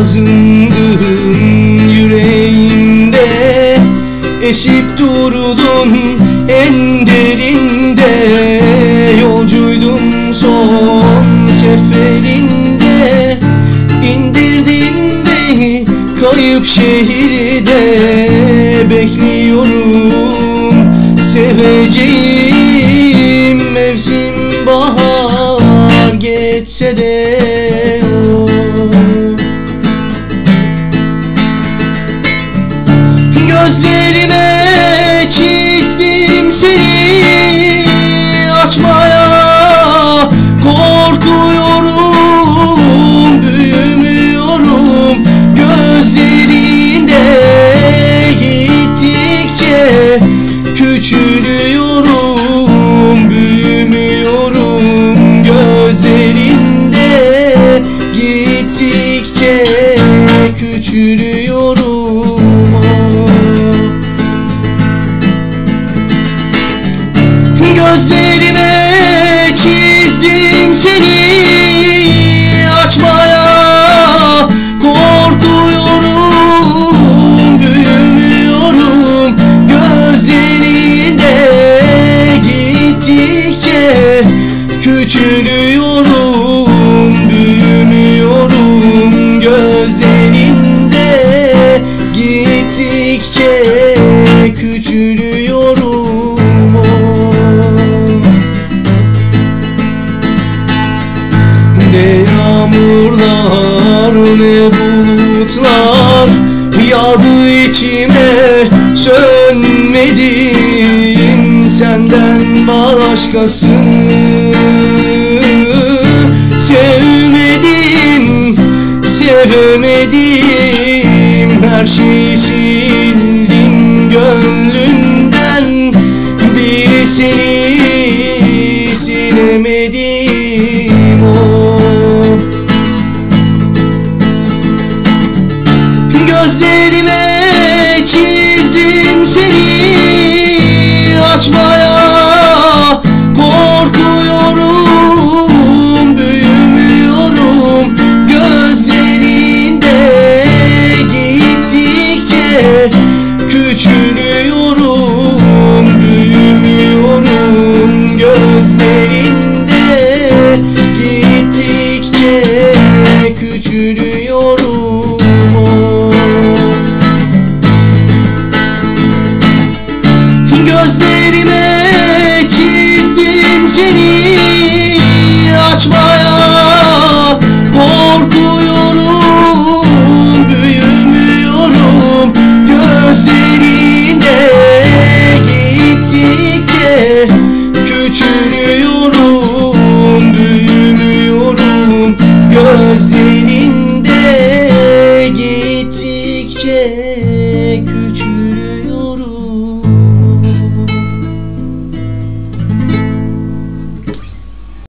Poyrazındın yüreğimde Esip durdun en derinde. Yolcuydum son seferinde İndirdin beni kayıp şehirde. Bekliyorum seveceğim küçülüyorum Gözlerime çizdim seni. Açmaya Korkuyorum, büyümüyorum Gözlerinde gittikçe küçülüyorum yağmurlar ne bulutlar Yağdı içime sönmedim Senden başkasını. Sevmedim, sevemedim Her şeyi sildim gönlümden Bir seni silemedim açmaya Korkuyorum, büyümüyorum. Gözlerinde gittikçe küçülüyorum